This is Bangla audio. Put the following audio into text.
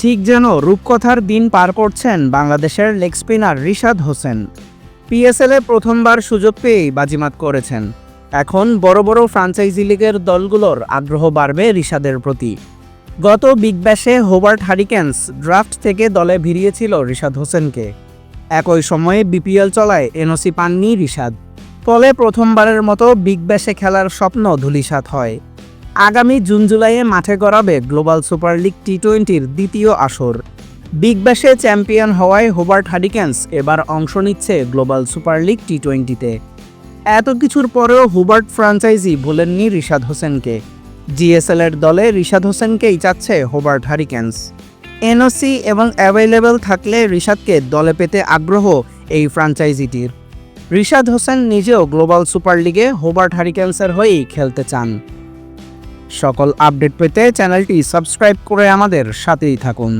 ঠিক যেন রূপকথার দিন পার করছেন বাংলাদেশের লেগ স্পিনার রিশাদ হোসেন। পিএসএলে প্রথমবার সুযোগ পেয়েই বাজিমাত করেছেন। এখন বড় বড় ফ্রাঞ্চাইজি লিগের দলগুলোর আগ্রহ বাড়বে রিশাদের প্রতি। গত বিগ ব্যাশে হোবার্ট হারিকেন্স ড্রাফট থেকে দলে ভিড়িয়েছিল রিশাদ হোসেনকে। একই সময়ে বিপিএল চলায় এনওসি পাননি রিশাদ। ফলে প্রথমবারের মতো বিগ ব্যাশে খেলার স্বপ্ন ধূলিসাৎ হয়। আগামী জুন জুলাইয়ে মাঠে গড়াবে গ্লোবাল সুপার লিগ টি টোয়েন্টির দ্বিতীয় আসর। বিগ ব্যাশে চ্যাম্পিয়ন হওয়ায় হোবার্ট হারিকেন্স এবার অংশ নিচ্ছে গ্লোবাল সুপার লিগ টি টোয়েন্টিতে এত কিছুর পরেও হুবার্ট ফ্রাঞ্চাইজি ভুলেননি রিশাদ হোসেনকে। জিএসএল এর দলে রিশাদ হোসেনকেই চাচ্ছে হোবার্ট হারিকেন্স এনওসি এবং অ্যাভেলেবেল থাকলে রিশাদকে দলে পেতে আগ্রহ এই ফ্রাঞ্চাইজিটির। রিশাদ হোসেন নিজেও গ্লোবাল সুপার লিগে হোবার্ট হারিকেন্সের হয়েই খেলতে চান। সকল আপডেট পেতে চ্যানেলটি সাবস্ক্রাইব করে আমাদের সাথেই থাকুন।